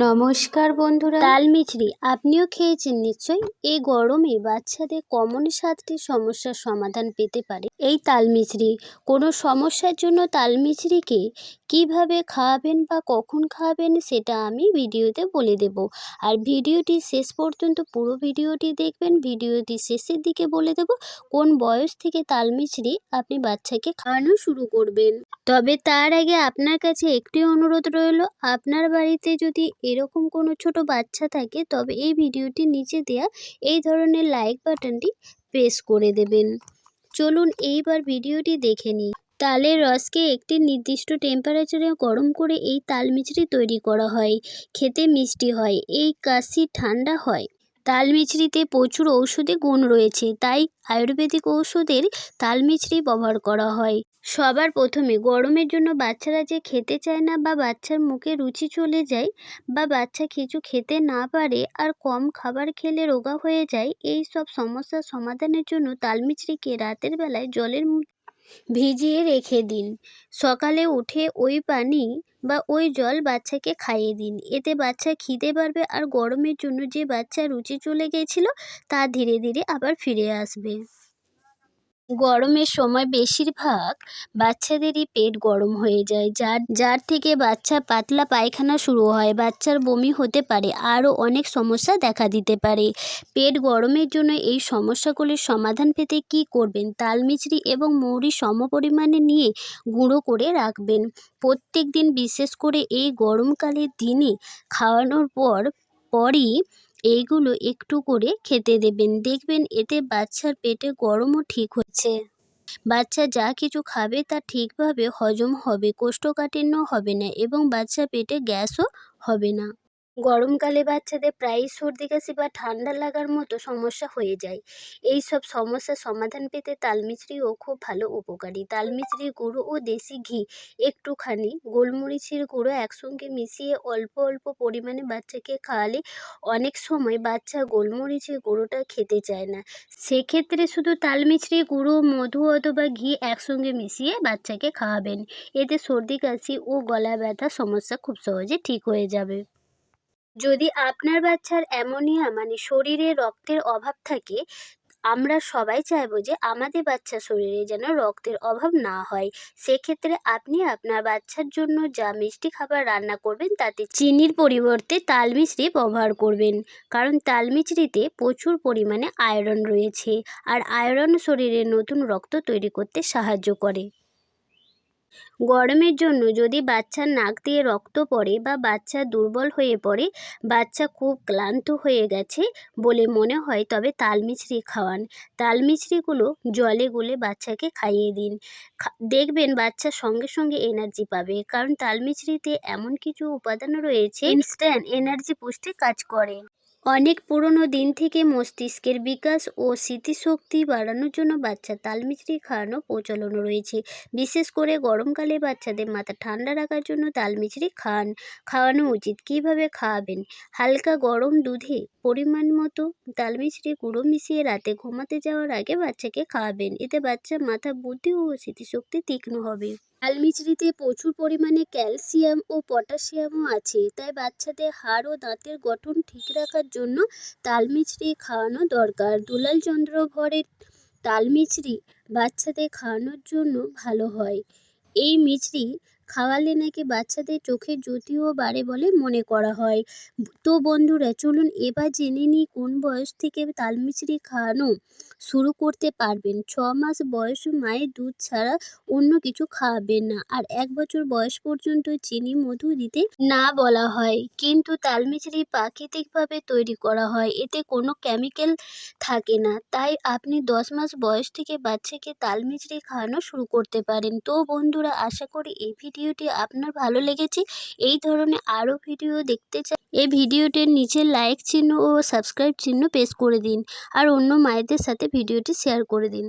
নমস্কার বন্ধুরা। তাল মিছরি আপনিও খেয়েছেন নিশ্চয়ই? এই গরমে বাচ্চাদের কমন সাতটি সমস্যার সমাধান পেতে পারে। এই তাল মিছরি কোনো সমস্যার জন্য তাল মিছরিকে কীভাবে খাওয়াবেন বা কখন খাওয়াবেন সেটা আমি ভিডিওতে বলে দেব। আর ভিডিওটি শেষ পর্যন্ত পুরো ভিডিওটি দেখবেন, ভিডিওটি শেষের দিকে বলে দেব কোন বয়স থেকে তাল মিছরি আপনি বাচ্চাকে খাওয়ানো শুরু করবেন। তবে তার আগে আপনার কাছে একটি অনুরোধ রইল, আপনার বাড়িতে যদি এরকম কোনো ছোট বাচ্চা থাকে তবে এই ভিডিওটি নিচে দেয়া এই ধরনের লাইক বাটনটি প্রেস করে দেবেন। চলুন এইবার ভিডিওটি দেখে নিই। তালের রসকে একটি নির্দিষ্ট টেম্পারেচারে গরম করে এই তাল মিছরি তৈরি করা হয়। খেতে মিষ্টি হয়, এই কাশি ঠান্ডা হয়। তাল মিছরিতে প্রচুর ঔষধি গুণ রয়েছে, তাই আয়ুর্বেদিক ঔষধের তাল মিছরি ব্যবহার করা হয়। সবার প্রথমে গরমের জন্য বাচ্চারা যে খেতে চায় না বা বাচ্চার মুখে রুচি চলে যায় বা বাচ্চা কিছু খেতে না পারে আর কম খাবার খেলে রোগা হয়ে যায়, এই সব সমস্যার সমাধানের জন্য তাল মিছরিকে রাতের বেলায় জলের ভিজিয়ে রেখে দিন। সকালে উঠে ওই পানি বা ওই জল বাচ্চাকে খাইয়ে দিন। এতে বাচ্চা খিদে পারবে আর গরমের জন্য যে বাচ্চা রুচি চলে গেছিল তা ধীরে ধীরে আবার ফিরে আসবে। গরমের সময় বেশিরভাগ বাচ্চাদেরই পেট গরম হয়ে যায়। যার যার থেকে বাচ্চা পাতলা পায়খানা শুরু হয়, বাচ্চার বমি হতে পারে, আরও অনেক সমস্যা দেখা দিতে পারে। পেট গরমের জন্য এই সমস্যাগুলির সমাধান পেতে কি করবেন? তাল মিছরি এবং মৌরি সমপরিমাণে নিয়ে গুঁড়ো করে রাখবেন। প্রত্যেক দিন বিশেষ করে এই গরমকালের দিনে খাওয়ানোর পর, পরই এইগুলো একটু করে খেতে দেবেন। দেখবেন এতে বাচ্চার পেটে গরমও ঠিক হচ্ছে। বাচ্চা যা কিছু খাবে তা ঠিকভাবে হজম হবে কোষ্ঠকাঠিন্য হবে না এবং বাচ্চা পেটে গ্যাসও হবে না। গরমকালে বাচ্চাদের প্রায়ই সর্দি, কাশি বা ঠান্ডা লাগার মতো সমস্যা হয়ে যায়। এই সব সমস্যার সমাধান পেতে তালমিছরিও খুব ভালো উপকারী। তালমিছরি গুঁড়ো ও দেশি ঘি, একটুখানি গোলমরিচের গুঁড়ো একসঙ্গে মিশিয়ে অল্প অল্প পরিমাণে বাচ্চাকে খাওয়ালে অনেক সময় বাচ্চা গোলমরিচের গুঁড়োটা খেতে চায় না। সেক্ষেত্রে শুধু তালমিছরি গুঁড়ো, মধু অথবা ঘি একসঙ্গে মিশিয়ে বাচ্চাকে খাওয়াবেন। এতে সর্দি, কাশি ও গলা ব্যথা সমস্যা খুব সহজে ঠিক হয়ে যাবে। যদি আপনার বাচ্চার অ্যামোনিয়া মানে শরীরে রক্তের অভাব থাকে, আমরা সবাই চাইব যে আমাদের বাচ্চার শরীরে যেন রক্তের অভাব না হয়। সেক্ষেত্রে আপনি আপনার বাচ্চার জন্য যা মিষ্টি খাবার রান্না করবেন, তাতে চিনির পরিবর্তে তাল মিছরি ব্যবহার করবেন। কারণ তাল মিছরিতে প্রচুর পরিমাণে আয়রন রয়েছে, আর আয়রন শরীরে নতুন রক্ত তৈরি করতে সাহায্য করে। গরমের জন্য যদি বাচ্চার নাক দিয়ে রক্ত পড়ে বা বাচ্চা দুর্বল হয়ে পড়ে বাচ্চা খুব ক্লান্ত হয়ে গেছে বলে মনে হয় তবে তাল মিছরি খাওয়ান। তাল মিছরিগুলো জলে গুলে বাচ্চাকে খাইয়ে দিন। দেখবেন বাচ্চা সঙ্গে সঙ্গে এনার্জি পাবে কারণ তাল মিছরিতে এমন কিছু উপাদান রয়েছে ইনস্ট্যান্ট এনার্জি পুষ্টি কাজ করে। অনেক পুরনো দিন থেকে মস্তিষ্কের বিকাশ ও স্মৃতিশক্তি বাড়ানোর জন্য বাচ্চা তালমিছরি খাওয়ানো প্রচলন রয়েছে। বিশেষ করে গরমকালে বাচ্চাদের মাথা ঠান্ডা রাখার জন্য তালমিছরি খান, খাওয়ানো উচিত। কীভাবে খাওয়াবেন? হালকা গরম দুধে পরিমাণ মতো তালমিছরি গুঁড়ো মিশিয়ে রাতে ঘুমাতে যাওয়ার আগে বাচ্চাকে খাওয়াবেন। এতে বাচ্চার মাথা বুদ্ধি ও স্মৃতিশক্তি তীক্ষ্ণ হবে। লাল মিছরিতে প্রচুর পরিমাণে ক্যালসিয়াম ও পটাশিয়ামও আছে, তাই বাচ্চাদের হাড় ও দাঁতের গঠন ঠিক রাখার জন্য তালমিচরি খাওয়ানো দরকার। দুলাল চন্দ্র ভরের তালমিচরি বাচ্চাদের খাওয়ানোর জন্য ভালো হয়। এই মিছরি খাওয়ালে নাকি বাচ্চাদের চোখের জ্যোতিও বাড়ে বলে মনে করা হয়। তো বন্ধুরা, চলুন এবার জেনে নিই কোন বয়স থেকে তাল মিছরি খাওয়ানো শুরু করতে পারবেন। ছ মাস বয়স মায়ের দুধ ছাড়া অন্য কিছু খাওয়াবেন না। আর এক বছর বয়স পর্যন্ত চিনি, মধু দিতে না বলা হয়। কিন্তু তাল মিছরি প্রাকৃতিকভাবে তৈরি করা হয়। এতে কোনো কেমিক্যাল থাকে না। তাই আপনি দশ মাস বয়স থেকে বাচ্চাকে তাল মিছরি খাওয়ানো শুরু করতে পারেন। তো বন্ধুরা, আশা করি এই ভিডিওটি আপনার ভালো লেগেছে, এই ধরনের আরও ভিডিও দেখতে চাই, এই ভিডিওটির নিচে লাইক চিহ্ন ও সাবস্ক্রাইব চিহ্ন পেশ করে দিন, আর অন্য মায়েদের সাথে ভিডিওটি শেয়ার করে দিন।